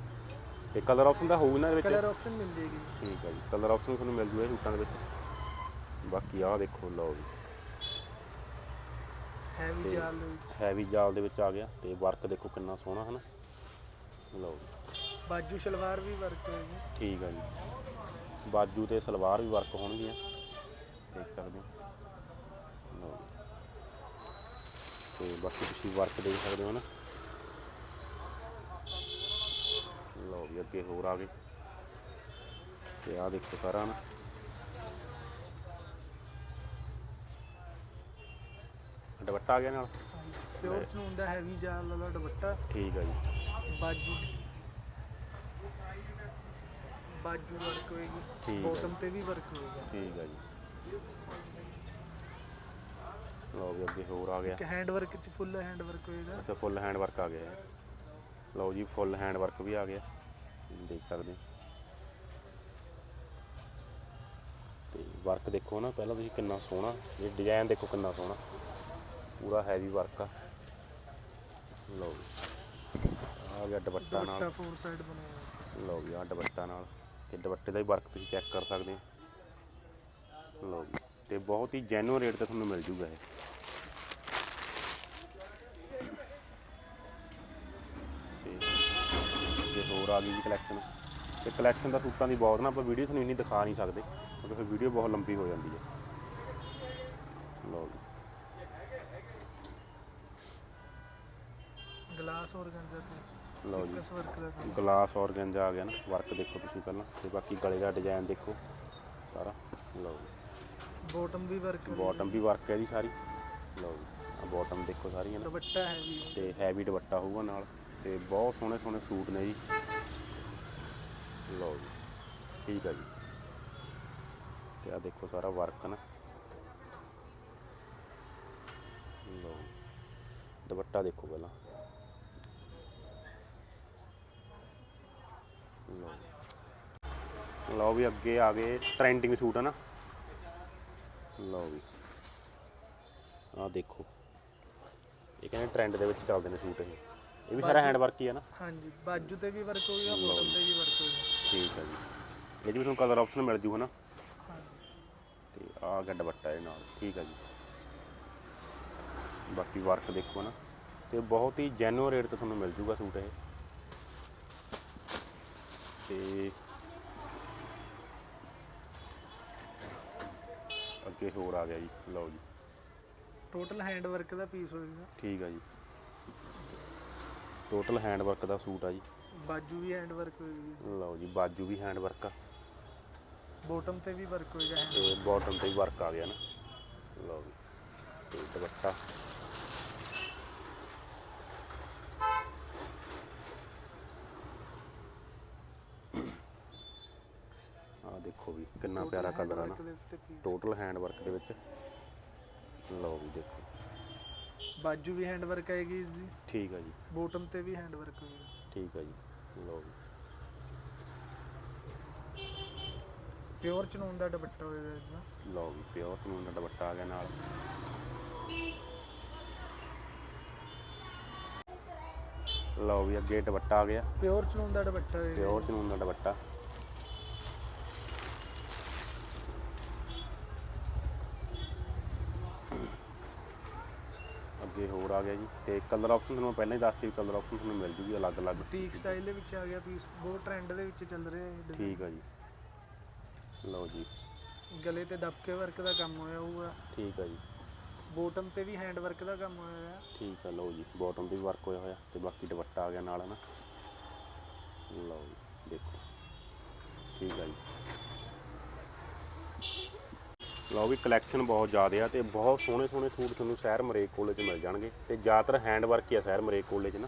Speaker 1: ਤੇ ਕਲਰ ਆਪਸ਼ਨ ਦਾ ਹੋਊ ਨਾ ਇਹਦੇ
Speaker 2: ਕਲਰ
Speaker 1: ਵਿੱਚ
Speaker 2: ਆਪਸ਼ਨ ਮਿਲ ਜੇਗੀ।
Speaker 1: ਠੀਕ ਹੈ ਜੀ। ਕਲਰ ਆਪਸ਼ਨ ਤੁਹਾਨੂੰ ਮਿਲ ਜੂਗਾ ਇਹ ਸੂਟਾਂ ਦੇ ਵਿੱਚ। ਬਾਕੀ ਆਹ ਦੇਖੋ ਲਓ ਵੀ
Speaker 2: ਹੈਵੀ
Speaker 1: ਤੇ-
Speaker 2: ਜਾਲ ਦੇ ਵਿੱਚ।
Speaker 1: ਹੈਵੀ ਜਾਲ ਦੇ ਵਿੱਚ ਆ ਗਿਆ ਤੇ ਵਰਕ ਦੇਖੋ ਕਿੰਨਾ ਸੋਹਣਾ ਹਨਾ ਲਓ ਜੀ।
Speaker 2: ਬਾਜੂ ਸਲਵਾਰ ਵੀ ਵਰਕ ਹੋਏਗੀ।
Speaker 1: ਠੀਕ ਆ ਜੀ। ਬਾਜੂ ਤੇ ਸਲਵਾਰ ਵੀ ਵਰਕ ਹੋਣਗੀਆਂ। ਦੇਖ ਸਕਦੇ ਹੋ ਲਓ ਜੀ। ਤੇ ਬਾਕੀ ਤੁਸੀਂ ਵਰਕ ਦੇਖ ਸਕਦੇ ਹੋ ਨਾ। ਲਓ ਵੀ ਅੱਗੇ ਹੋਰ ਆ ਗਏ। ਤੇ ਆਹ ਦੇਖੋ ਸਾਰਾ ਨਾ। ਦੁਪੱਟਾ ਆ ਗਿਆ ਨਾਲ?
Speaker 2: ਪਿਓਰ ਚਨੂਨ ਦਾ ਹੈਵੀ ਜਾਲ ਵਾਲਾ ਦੁਪੱਟਾ।
Speaker 1: ਠੀਕ ਆ ਜੀ।
Speaker 2: ਬਾਜੂ। ਬਾਜੂ ਵਰਕ ਹੋਏਗੀ। ਬੋਟਮ ਤੇ ਵੀ ਵਰਕ ਹੋਏਗਾ।
Speaker 1: ਠੀਕ ਆ ਜੀ। ਲਓ ਵੀ ਅੱਗੇ ਹੋਰ ਆ ਗਿਆ।
Speaker 2: ਇੱਕ ਹੈਂਡ ਵਰਕ ਚ ਫੁੱਲ ਹੈਂਡ ਵਰਕ ਹੋਏਗਾ।
Speaker 1: ਅੱਛਾ ਫੁੱਲ ਹੈਂਡ ਵਰਕ ਆ ਗਿਆ। ਹੈ ਲਓ ਜੀ ਫੁੱਲ ਹੈਂਡ ਵਰਕ ਵੀ ਆ ਗਿਆ। ਦੇਖ ਸਕਦੇ ਹੋ। ਤੇ ਵਰਕ ਦੇਖੋ ਨਾ ਪਹਿਲਾਂ ਤੁਸੀਂ ਕਿੰਨਾ ਸੋਹਣਾ ਇਹ ਡਿਜ਼ਾਈਨ ਦੇਖੋ ਕਿੰਨਾ ਸੋਹਣਾ। ਪੂਰਾ ਹੈਵੀ ਵਰਕ ਆ। ਲਓ ਜੀ ਆ ਗਿਆ ਦੁਪੱਟਾ
Speaker 2: ਦੁਪੱਟਾ
Speaker 1: ਨਾਲ
Speaker 2: ਫੋਰ ਸਾਈਡ ਬਣਾਇਆ ਹੋਇਆ।
Speaker 1: ਲਓ ਆ ਦੁਪੱਟਾ ਨਾਲ। ਤੇ ਦੁਪੱਟੇ ਦਾ ਵੀ ਵਰਕ ਤੁਸੀਂ ਚੈੱਕ ਕਰ ਸਕਦੇ ਹੋ। ਲਓ ਜੀ। ਤੇ ਬਹੁਤ ਹੀ ਜੈਨੂਅਨ ਰੇਟ ਤੇ ਤੁਹਾਨੂੰ ਮਿਲ ਜੂਗਾ ਇਹ। ਤੇ ਹੋਰ ਆ ਗਈ ਜੀ ਕਲੈਕਸ਼ਨ ਤੇ ਕਲੈਕਸ਼ਨ ਦਾ ਸੂਟਾਂ ਦੀ ਬਹੁਤ ਨਾ ਆਪਾਂ ਵੀਡੀਓ ਤੁਹਾਨੂੰ ਇੰਨੀ ਦਿਖਾ ਨਹੀਂ ਸਕਦੇ ਕਿਉਂਕਿ ਫਿਰ ਵੀਡੀਓ ਬਹੁਤ ਲੰਬੀ ਹੋ ਜਾਂਦੀ ਹੈ। ਲਓ ਜੀ।
Speaker 2: ਗਲਾਸ ਔਰਗੈਂਜ਼ਾ ਤੇ
Speaker 1: ਲਓ ਜੀ। ਗਲਾਸ ਔਰਗੈਂਜਾ ਆ ਗਿਆ ਨਾ ਵਰਕ ਦੇਖੋ ਤੁਸੀਂ ਪਹਿਲਾਂ ਤੇ ਬਾਕੀ ਗਲੇ ਦਾ ਡਿਜ਼ਾਈਨ ਦੇਖੋ ਸਾਰਾ। ਲਓ ਜੀ।
Speaker 2: ਬੋਟਮ ਵੀ ਵਰਕ
Speaker 1: ਬਾਟਮ ਵੀ ਵਰਕ ਹੈ ਜੀ ਸਾਰੀ। ਲਓ ਜੀ ਆ ਬਾਟਮ ਦੇਖੋ ਸਾਰੀਆਂ। ਨਾ
Speaker 2: ਦੁਪੱਟਾ ਹੈ ਜੀ
Speaker 1: ਤੇ ਹੈਵੀ ਦੁਪੱਟਾ ਹੋਊਗਾ ਨਾਲ। ਤੇ ਬਹੁਤ ਸੋਹਣੇ ਸੋਹਣੇ ਸੂਟ ਨੇ ਜੀ। ਲਓ ਜੀ ਠੀਕ ਆ ਜੀ। ਤੇ ਆ ਦੇਖੋ ਸਾਰਾ ਵਰਕ ਨਾ। ਲਓ ਦੁਪੱਟਾ ਦੇਖੋ ਪਹਿਲਾਂ। ਲਓ ਲਓ ਵੀ ਅੱਗੇ ਆ ਗਏ ਟ੍ਰੈਂਡਿੰਗ ਸੂਟ ਹੈ ਨਾ। ਲਓ ਵੀ। ਆ ਦੇਖੋ। ਇਹ ਕਹਿੰਦੇ ਟ੍ਰੈਂਡ ਦੇ ਵਿੱਚ ਚੱਲਦੇ ਨੇ ਸੂਟ ਇਹ। ਇਹ ਵੀ ਸਾਰਾ ਹੈਂਡ ਵਰਕ ਹੀ ਹੈ ਨਾ।
Speaker 2: ਹਾਂਜੀ ਬਾਜੂ ਤੇ ਵੀ ਵਰਕ ਹੋਏਗਾ ਬੋਟਮ ਤੇ ਵੀ। ਵਰਕ ਹੋਏਗਾ
Speaker 1: ਠੀਕ ਹੈ ਜੀ। ਇਹ ਵੀ ਤੁਹਾਨੂੰ ਕਲਰ ਆਪਸ਼ਨ ਮਿਲ ਜੂ ਹਨਾ? ਤੇ ਆ ਗਿਆ ਦੁਪੱਟਾ ਇਹ ਨਾਲ। ਠੀਕ ਹੈ ਜੀ। ਬਾਕੀ ਵਰਕ ਦੇਖੋ ਨਾ ਤੇ ਬਹੁਤ ਹੀ ਜੈਨੂਅਨ ਰੇਟ ਤੇ ਤੁਹਾਨੂੰ ਮਿਲ ਜੂਗਾ ਸੂਟ ਇਹ। ਤੇ ਅੱਗੇ ਹੋਰ ਆ ਗਿਆ ਜੀ ਲਓ ਜੀ।
Speaker 2: ਟੋਟਲ ਹੈਂਡ ਵਰਕ ਦਾ ਪੀਸ ਹੋਏਗਾ।
Speaker 1: ਠੀਕ ਹੈ ਜੀ। ਟੋਟਲ ਹੈਂਡ ਵਰਕ ਦਾ ਸੂਟ ਆ ਜੀ।
Speaker 2: ਬਾਜੂ ਵੀ ਹੈਂਡ ਵਰਕ ਹੋਏਗੀ
Speaker 1: ਲਓ ਜੀ ਬਾਜੂ ਵੀ ਹੈਂਡ ਵਰਕ ਆ।
Speaker 2: ਬੋਟਮ ਤੇ ਵੀ ਵਰਕ ਹੋਏਗਾ
Speaker 1: ਤੇ ਬਾਟਮ ਤੇ ਵੀ ਵਰਕ ਆ ਗਿਆ ਨਾ। ਲਓ ਜੀ ਤੇ ਦੁਪੱਟਾ। ਆ ਦੇਖੋ ਵੀ ਕਿੰਨਾ ਪਿਆਰਾ ਕਲਰ ਆ ਨਾ। ਟੋਟਲ ਹੈਂਡ ਵਰਕ ਦੇ ਵਿੱਚ। ਲਓ ਵੀ ਦੇਖੋ।
Speaker 2: ਬਾਜੂ ਵੀ ਹੈਂਡ ਵਰਕ ਆਏਗੀ ਇਸ ਦੀ।
Speaker 1: ਠੀਕ ਆ ਜੀ।
Speaker 2: ਬੋਟਮ ਤੇ ਵੀ ਹੈਂਡ ਵਰਕ ਹੋਏਗਾ।
Speaker 1: ਠੀਕ ਆ ਜੀ। ਲਓ ਜੀ
Speaker 2: ਪਿਓਰ ਚਨੂਨ ਦਾ ਦੁਪੱਟਾ ਹੋਏਗਾ ਇਸ ਦਾ।
Speaker 1: ਲਓ ਵੀ ਪਿਓਰ ਕਾਨੂੰਨ ਦਾ ਦੁਪੱਟਾ ਆ ਗਿਆ ਨਾਲ। ਲਓ ਵੀ ਅੱਗੇ ਦੁਪੱਟਾ ਆ ਗਿਆ।
Speaker 2: ਪਿਓਰ ਚਨੂਨ ਦਾ ਦੁਪੱਟਾ ਹੋਏਗਾ।
Speaker 1: ਪਿਓਰ ਕਾਨੂੰਨ ਦਾ ਦੁਪੱਟਾ ਅੱਗੇ ਹੋਰ ਆ ਗਿਆ ਜੀ ਤੇ ਕਲਰ ਆਪਸ਼ਨ ਤੁਹਾਨੂੰ ਮੈਂ ਪਹਿਲਾਂ ਹੀ ਦੱਸਤੀ ਕਲਰ ਆਪਸ਼ਨ ਤੁਹਾਨੂੰ ਮਿਲ ਜੂਗੀ ਅਲੱਗ-ਅਲੱਗ
Speaker 2: ਬੁਟੀਕ ਸਟਾਈਲ ਦੇ। ਵਿੱਚ ਆ ਗਿਆ ਪੀਸ ਬਹੁਤ ਟ੍ਰੈਂਡ ਦੇ ਵਿੱਚ ਚੱਲ ਰਿਹਾ ਹੈ design।
Speaker 1: ਠੀਕ ਆ ਜੀ। ਲਓ ਜੀ।
Speaker 2: ਗਲੇ ਤੇ ਦਬਕੇ ਵਰਕ ਦਾ ਕੰਮ ਹੋਇਆ ਹੋਊਗਾ।
Speaker 1: ਠੀਕ ਆ ਜੀ।
Speaker 2: ਬੋਟਮ ਤੇ ਵੀ ਹੈਂਡ ਵਰਕ ਦਾ ਕੰਮ ਹੋਇਆ ਹੋਇਆ।
Speaker 1: ਠੀਕ ਆ ਲਓ ਜੀ। ਬਾਟਮ ਤੇ ਵੀ ਵਰਕ ਹੋਇਆ ਹੋਇਆ ਤੇ ਬਾਕੀ ਦੁਪੱਟਾ ਆ ਗਿਆ ਨਾਲ ਹਨਾ। ਲਓ ਜੀ ਦੇਖੋ। ਠੀਕ ਆ ਜੀ। ਲਓ ਵੀ ਕਲੈਕਸ਼ਨ ਬਹੁਤ ਜ਼ਿਆਦਾ ਆ ਤੇ ਬਹੁਤ ਸੋਹਣੇ ਸੋਹਣੇ ਸੂਟ ਤੁਹਾਨੂੰ ਸ਼ਹਿਰ ਮਰੇਕ ਕੋਲੇ 'ਚ ਮਿਲ ਜਾਣਗੇ ਤੇ ਜ਼ਿਆਦਾਤਰ ਹੈਂਡ ਵਰਕ ਹੀ ਆ ਸ਼ਹਿਰ ਮਰੇਕ ਕੋਲੇ 'ਚ ਨਾ।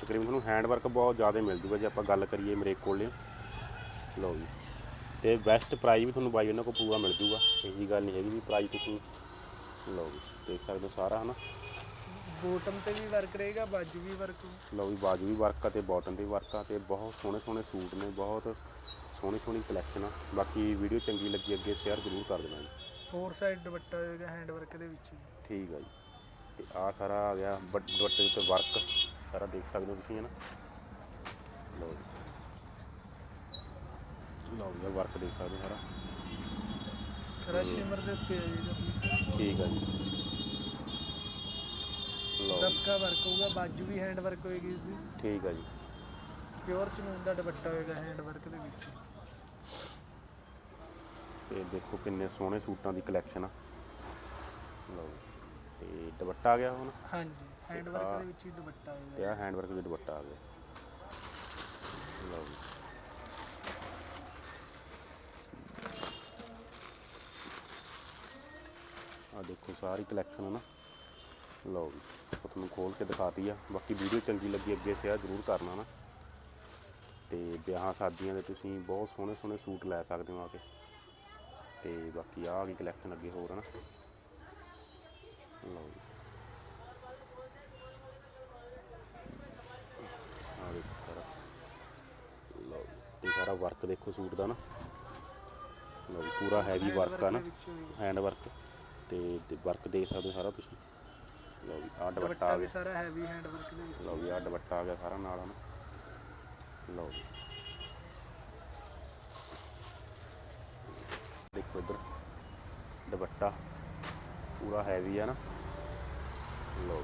Speaker 1: ਤਕਰੀਬਨ ਤੁਹਾਨੂੰ ਹੈਂਡ ਵਰਕ ਬਹੁਤ ਜ਼ਿਆਦਾ ਮਿਲ ਜੂਗਾ ਜੇ ਆਪਾਂ ਗੱਲ ਕਰੀਏ ਮਰੇਕ ਕੋਲੇ। ਲਓ ਜੀ ਤੇ ਬੈਸਟ ਪ੍ਰਾਈਸ ਵੀ ਤੁਹਾਨੂੰ ਬਾਈ ਉਹਨਾਂ ਕੋਲ ਪੂਰਾ ਮਿਲ ਜੂਗਾ ਇਹੀ ਗੱਲ ਨਹੀਂ ਹੈਗੀ ਵੀ ਪ੍ਰਾਈਸ ਤੁਸੀਂ ਲਓ ਜੀ ਦੇਖ ਸਕਦੇ ਹੋ ਸਾਰਾ ਹਨਾ।
Speaker 2: ਬੋਟਮ ਤੇ ਵੀ ਵਰਕ ਰਹੇਗਾ ਬਾਜੂ ਵੀ ਵਰਕ
Speaker 1: ਲਓ ਵੀ ਬਾਜੂ ਵੀ ਵਰਕ ਆ ਤੇ ਬਾਟਮ ਤੇ ਵਰਕ ਆ ਤੇ ਬਹੁਤ ਸੋਹਣੇ ਸੋਹਣੇ ਸੂਟ ਨੇ ਬਹੁਤ ਸੋਹਣੀ ਸੋਹਣੀ ਕਲੈਕਸ਼ਨ ਆ। ਬਾਕੀ ਵੀਡੀਓ ਚੰਗੀ ਲੱਗੀ ਅੱਗੇ ਸ਼ੇਅਰ ਜ਼ਰੂਰ ਕਰ ਦੇਣਾ ਜੀ।
Speaker 2: ਫੋਰ ਸਾਈਡ ਦੁਪੱਟਾ ਹੋਏਗਾ ਹੈਂਡ ਵਰਕ ਦੇ ਵਿੱਚ ਹੀ।
Speaker 1: ਠੀਕ ਆ ਜੀ। ਤੇ ਆ ਸਾਰਾ ਆ ਗਿਆ ਵੱਡ- ਦੁਪੱਟੇ ਦੇ ਉੱਤੇ ਵਰਕ ਸਾਰਾ ਦੇਖ ਸਕਦੇ ਹੋ ਤੁਸੀਂ ਹਨਾ ਲਓ ਜੀ। ਲਓ ਜੀ ਵਰਕ ਦੇਖ ਸਕਦੇ ਹੋ ਸਾਰਾ।
Speaker 2: ਖਰਾ ਸ਼ਿਮਰ ਦੇ ਉੱਤੇ piece।
Speaker 1: ਠੀਕ ਆ ਜੀ। ਲਓ ਜੀ,
Speaker 2: ਦਬਕਾ ਵਰਕ ਹੋਊਗਾ ਬਾਜੂ ਵੀ ਹੈਂਡ ਵਰਕ ਹੋਏਗੀ ਇਸ ਦੀ
Speaker 1: ਠੀਕ ਆ ਜੀ।
Speaker 2: ਪਿਓਰ ਚਨੂਨ ਦਾ ਦੁਪੱਟਾ ਹੋਏਗਾ ਹੈਂਡ ਵਰਕ ਦੇ ਵਿੱਚ।
Speaker 1: ਤੇ ਦੇਖੋ ਕਿੰਨੇ ਸੋਹਣੇ ਸੂਟਾਂ ਦੀ ਕਲੈਕਸ਼ਨ ਆ। ਲਓ। ਤੇ ਦੁਪੱਟਾ ਆ ਗਿਆ ਹੁਣ।
Speaker 2: ਹਾਂਜੀ ਹੈਂਡ ਵਰਕ ਦੇ ਵਿੱਚ ਹੀ ਦੁਪੱਟਾ
Speaker 1: ਤੇ
Speaker 2: ਹੋਏਗਾ
Speaker 1: ਆ ਹੈਂਡ ਵਰਕ ਦਾ ਦੁਪੱਟਾ ਆ ਗਿਆ। ਲਓ ਆ ਦੇਖੋ ਸਾਰੀ ਕਲੈਕਸ਼ਨ ਹੈ ਨਾ। ਲਓ ਜੀ ਉਹ ਤੁਹਾਨੂੰ ਖੋਲ ਕੇ ਦਿਖਾਤੀ ਆ। ਬਾਕੀ ਵੀਡੀਓ ਚੰਗੀ ਲੱਗੀ ਅੱਗੇ ਸ਼ੇਅਰ ਜ਼ਰੂਰ ਕਰਨਾ ਨਾ। ਤੇ ਵਿਆਹਾਂ ਸ਼ਾਦੀਆਂ ਦੇ ਤੁਸੀਂ ਬਹੁਤ ਸੋਹਣੇ ਸੋਹਣੇ ਸੂਟ ਲੈ ਸਕਦੇ ਹੋ ਆ ਕੇ। ਤੇ ਬਾਕੀ ਆ ਗਈ ਕਲੈਕਸ਼ਨ ਅੱਗੇ ਹੋਰ ਹੈ ਨਾ। ਲਓ ਜੀ। ਆ ਦੇਖੋ ਸਾਰਾ। ਲਓ ਤੇ ਸਾਰਾ ਵਰਕ ਦੇਖੋ ਸੂਟ ਦਾ ਨਾ। ਲਓ ਜੀ, ਪੂਰਾ ਹੈਵੀ ਵਰਕ ਆ ਨਾ। ਹੈਂਡ ਵਰਕ ਤੇ ਵਰਕ ਦੇਖ ਸਕਦੇ ਹੋ ਸਾਰਾ ਤੁਸੀਂ। ਲਓ ਜੀ ਆ ਦੁਪੱਟਾ ਆ ਗਿਆ।
Speaker 2: ਸਾਰਾ ਹੈਵੀ ਹੈਂਡ ਵਰਕ ਦੇ ਵਿੱਚ।
Speaker 1: ਲਓ ਜੀ ਆ ਦੁਪੱਟਾ ਆ ਗਿਆ ਸਾਰਾ ਨਾਲ ਹਨਾ ਲਓ ਜੀ। ਦੇਖੋ ਇੱਧਰ ਦੁਪੱਟਾ ਪੂਰਾ ਹੈਵੀ ਆ ਨਾ। ਲਓ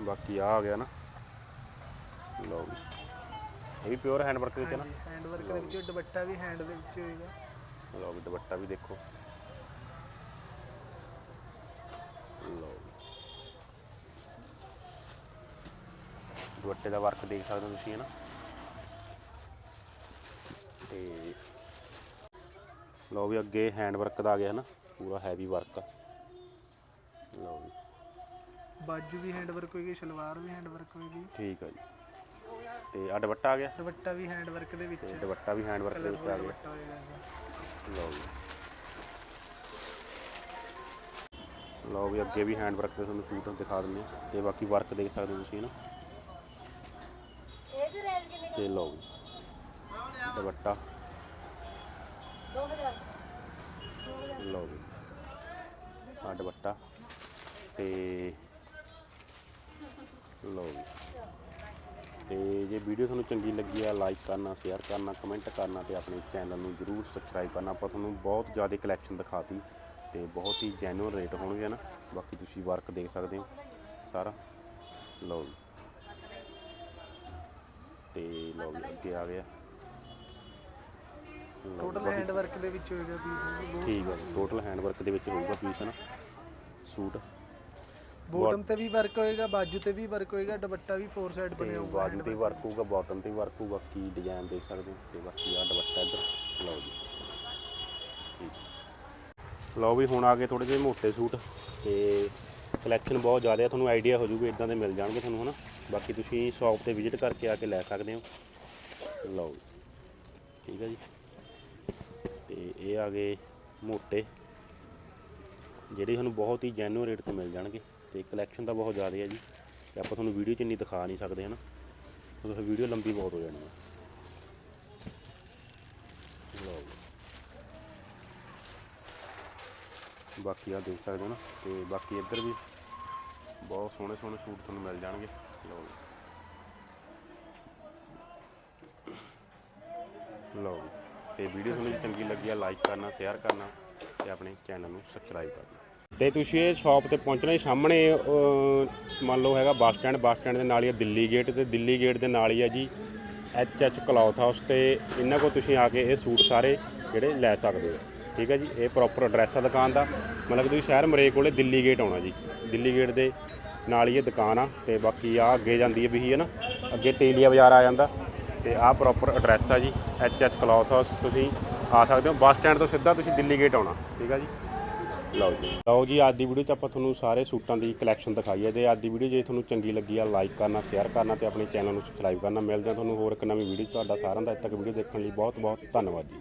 Speaker 1: ਬਾਕੀ ਆ ਗਿਆ ਨਾ। ਲਓ ਇਹ ਵੀ ਪਿਓਰ ਹੈਂਡ ਵਰਕ ਵਿੱਚ ਨਾ।
Speaker 2: ਹੈਂਡ ਦੇ ਵਿੱਚ ਦੁਪੱਟਾ ਵੀ ਹੈਂਡ ਦੇ ਵਿੱਚ ਹੋਏਗਾ।
Speaker 1: ਲਓ ਦੁਪੱਟਾ ਵੀ ਦੇਖੋ। ਲਓ ਦੁਪੱਟੇ ਦਾ ਵਰਕ ਦੇਖ ਸਕਦੇ ਹੋ ਤੁਸੀਂ ਹੈ ਨਾ। ਤੇ ਲਓ ਵੀ ਅੱਗੇ ਹੈਂਡ ਵਰਕ ਦਾ ਆ ਗਿਆ ਨਾ ਪੂਰਾ ਹੈਵੀ ਵਰਕ ਆ। ਲਓ ਵੀ
Speaker 2: ਬਾਜੂ ਵੀ ਹੈਂਡ ਵਰਕ ਹੋਏਗੀ ਸ਼ਲਵਾਰ ਵੀ ਹੈਂਡ ਵਰਕ ਹੋਏਗੀ।
Speaker 1: ਠੀਕ ਆ ਜੀ। ਤੇ ਆ ਦੁਪੱਟਾ ਆ ਗਿਆ?
Speaker 2: ਦੁਪੱਟਾ ਵੀ ਹੈਂਡ ਵਰਕ ਦੇ ਵਿੱਚ।
Speaker 1: ਤੇ ਦੁਪੱਟਾ ਵੀ ਹੈਂਡ ਵਰਕ ਦੇ ਵਿੱਚ ਆ ਗਿਆ।
Speaker 2: ਦੁਪੱਟਾ ਹੋਏਗਾ ਇਹਦਾ।
Speaker 1: ਲਓ ਜੀ। ਲਓ ਵੀ ਅੱਗੇ ਵੀ ਹੈਂਡ ਵਰਕ ਤੇ ਤੁਹਾਨੂੰ ਸੂਟ ਦਿਖਾ ਦਿੰਦੇ ਹਾਂ। ਤੇ ਬਾਕੀ ਵਰਕ ਦੇਖ ਸਕਦੇ ਹੋ ਤੁਸੀਂ ਨਾ
Speaker 3: ਇਹਦੀ ਰੇਂਜ ਕਿੰਨੀ
Speaker 1: ਤੇ ਲਓ ਜੀ। ਦੁਪੱਟਾ।
Speaker 3: 2000
Speaker 1: ਲਓ ਜੀ ਆ ਦੁਪੱਟਾ ਤੇ ਲਓ ਜੀ। ਤੇ ਜੇ ਵੀਡੀਓ ਤੁਹਾਨੂੰ ਚੰਗੀ ਲੱਗੀ ਆ ਲਾਈਕ ਕਰਨਾ ਸ਼ੇਅਰ ਕਰਨਾ ਕਮੈਂਟ ਕਰਨਾ ਤੇ ਆਪਣੇ ਚੈਨਲ ਨੂੰ ਜਰੂਰ ਸਬਸਕ੍ਰਾਈਬ ਕਰਨਾ। ਆਪਾਂ ਤੁਹਾਨੂੰ ਬਹੁਤ ਜ਼ਿਆਦਾ ਕਲੈਕਸ਼ਨ ਦਿਖਾਤੀ ਤੇ ਬਹੁਤ ਹੀ ਜੈਨੂਅਲ ਰੇਟ ਹੋਣਗੇ ਨਾ। ਬਾਕੀ ਤੁਸੀਂ ਵਰਕ ਦੇਖ ਸਕਦੇ ਹੋ ਸਾਰਾ। ਲਓ ਜੀ। ਤੇ ਲਓ ਜੀ, ਅੱਗੇ ਆ ਗਿਆ।
Speaker 2: ਟੋਟਲ ਹੈਂਡ ਵਰਕ ਦੇ ਵਿੱਚ ਹੋਏਗਾ ਪੀਸ ਬਹੁਤ
Speaker 1: ਠੀਕ ਹੈ ਟੋਟਲ ਹੈਂਡ ਵਰਕ ਦੇ ਵਿੱਚ ਹੋਊਗਾ ਪੀਸ ਨਾ ਸੂਟ।
Speaker 2: ਬੋਟਮ ਤੇ ਵੀ ਵਰਕ ਹੋਏਗਾ ਬਾਜੂ ਤੇ ਵੀ ਵਰਕ ਹੋਏਗਾ ਦੁਪੱਟਾ ਵੀ ਫੋਰ ਸਾਈਡ ਬਣਿਆ ਹੋਊਗਾ
Speaker 1: ਬਾਜੂ ਤੇ ਵਰਕ ਹੋਊਗਾ ਬਾਟਮ ਤੇ ਵਰਕ ਹੋਊਗਾ ਕੀ ਡਿਜ਼ਾਈਨ ਦੇਖ ਸਕਦੇ ਹੋ? ਤੇ ਬਾਕੀ ਆ ਦੁਪੱਟਾ ਇੱਧਰ ਲਓ ਜੀ। ਲਓ ਵੀ ਹੁਣ ਆ ਗਏ ਥੋੜੇ ਜਿਹੇ ਮੋਟੇ ਸੂਟ ਤੇ ਕਲੈਕਸ਼ਨ ਬਹੁਤ ਜ਼ਿਆਦਾ ਹੈ ਤੁਹਾਨੂੰ ਆਈਡੀਆ ਹੋ ਜੂਗਾ ਇਦਾਂ ਦੇ ਮਿਲ ਜਾਣਗੇ ਤੁਹਾਨੂੰ ਹਨਾ। ਬਾਕੀ ਤੁਸੀਂ ਸ਼ਾਪ ਤੇ ਵਿਜ਼ਿਟ ਕਰਕੇ ਆ ਕੇ ਲੈ ਸਕਦੇ ਹੋ। ਲਓ ਠੀਕ ਹੈ ਜੀ। ਤੇ ਇਹ ਆ ਗਏ ਮੋਟੇ, ਜਿਹੜੇ ਤੁਹਾਨੂੰ ਬਹੁਤ ਹੀ ਜੈਨੂਅਲ ਰੇਟ ਤੇ ਮਿਲ ਜਾਣਗੇ ਤੇ ਕਲੈਕਸ਼ਨ ਤਾਂ ਬਹੁਤ ਜ਼ਿਆਦਾ ਹੈ ਜੀ ਤੇ ਆਪਾਂ ਤੁਹਾਨੂੰ ਵੀਡੀਓ 'ਚ ਇੰਨੀ ਦਿਖਾ ਨਹੀਂ ਸਕਦੇ, ਹਨਾ ਕਿਉਂਕਿ ਫਿਰ ਵੀਡੀਓ ਲੰਬੀ ਬਹੁਤ ਹੋ ਜਾਣੀ ਹੈ ਲਓ ਜੀ। ਬਾਕੀ ਆ ਦੇਖ ਸਕਦੇ ਹੋ ਨਾ, ਤੇ ਬਾਕੀ ਇੱਧਰ ਵੀ ਬਹੁਤ ਸੋਹਣੇ ਸੋਹਣੇ ਸੂਟ ਤੁਹਾਨੂੰ ਮਿਲ ਜਾਣਗੇ ਲਓ ਜੀ। ਲਓ ਜੀ। ਤੇ ਵੀਡੀਓ ਤੁਹਾਨੂੰ ਚੰਗੀ ਲੱਗੀ ਆ ਲਾਈਕ ਕਰਨਾ ਸ਼ੇਅਰ ਕਰਨਾ ਤੇ ਆਪਣੇ ਚੈਨਲ ਨੂੰ ਸਬਸਕ੍ਰਾਈਬ ਕਰਨਾ। ਤੇ ਤੁਸੀਂ ਇਹ ਸ਼ਾਪ ਤੇ ਪਹੁੰਚਣਾ ਹੀ ਸਾਹਮਣੇ ਮੰਨ ਲਓ ਹੈਗਾ ਬੱਸ ਸਟੈਂਡ ਬੱਸ ਸਟੈਂਡ ਦੇ ਨਾਲ ਹੀ ਆ ਦਿੱਲੀ ਗੇਟ ਤੇ, ਦਿੱਲੀ ਗੇਟ ਦੇ ਨਾਲ ਹੀ ਆ ਜੀ ਐਚ ਐਚ ਕਲੌਥ ਹਾਊਸ ਤੇ ਇਹਨਾਂ ਕੋਲ ਤੁਸੀਂ ਆ ਕੇ ਇਹ ਸੂਟ ਸਾਰੇ ਜਿਹੜੇ ਲੈ ਸਕਦੇ ਹੋ। ਠੀਕ ਹੈ ਜੀ, ਇਹ ਪ੍ਰੋਪਰ ਐਡਰੈਸ ਆ ਦੁਕਾਨ ਦਾ। ਮਤਲਬ ਕਿ ਤੁਸੀਂ ਸ਼ਹਿਰ ਮਰੇ ਕੋਲੇ ਦਿੱਲੀ ਗੇਟ ਆਉਣਾ ਜੀ। ਦਿੱਲੀ ਗੇਟ ਦੇ ਨਾਲ ਹੀ ਇਹ ਦੁਕਾਨ ਆ ਤੇ ਬਾਕੀ ਆ ਅੱਗੇ ਜਾਂਦੀ ਹੈ ਵੀ ਹੈ ਨਾ, ਅੱਗੇ ਤੇਲੀਆ ਬਾਜ਼ਾਰ ਆ ਜਾਂਦਾ। ਤੇ ਆਹ ਪ੍ਰੋਪਰ ਐਡਰੈਸ ਆ ਜੀ ਐਚ ਐਚ ਕਲੌਥ ਹਾਊਸ ਤੁਸੀਂ ਆ ਸਕਦੇ ਹੋ। ਬੱਸ ਸਟੈਂਡ ਤੋਂ ਸਿੱਧਾ ਤੁਸੀਂ ਦਿੱਲੀ ਗੇਟ ਆਉਣਾ, ਠੀਕ ਆ ਜੀ? ਲਓ ਜੀ। ਲਓ ਜੀ, ਅੱਜ ਦੀ ਵੀਡੀਓ 'ਚ ਆਪਾਂ ਤੁਹਾਨੂੰ ਸਾਰੇ ਸੂਟਾਂ ਦੀ ਕਲੈਕਸ਼ਨ ਦਿਖਾਈ ਹੈ ਤੇ ਅੱਜ ਦੀ ਵੀਡੀਓ ਜੇ ਤੁਹਾਨੂੰ ਚੰਗੀ ਲੱਗੀ ਆ ਲਾਈਕ ਕਰਨਾ ਸ਼ੇਅਰ ਕਰਨਾ ਤੇ ਆਪਣੇ ਚੈਨਲ ਨੂੰ ਸਬਸਕ੍ਰਾਈਬ ਕਰਨਾ। ਮਿਲਦੇ ਆ ਤੁਹਾਨੂੰ ਹੋਰ ਇੱਕ ਨਵੀਂ ਵੀਡੀਓ ਤੁਹਾਡਾ ਸਾਰਿਆਂ ਦਾ ਇੱਥੇ ਤੱਕ ਵੀਡੀਓ ਦੇਖਣ ਲਈ ਬਹੁਤ ਬਹੁਤ ਧੰਨਵਾਦ ਜੀ।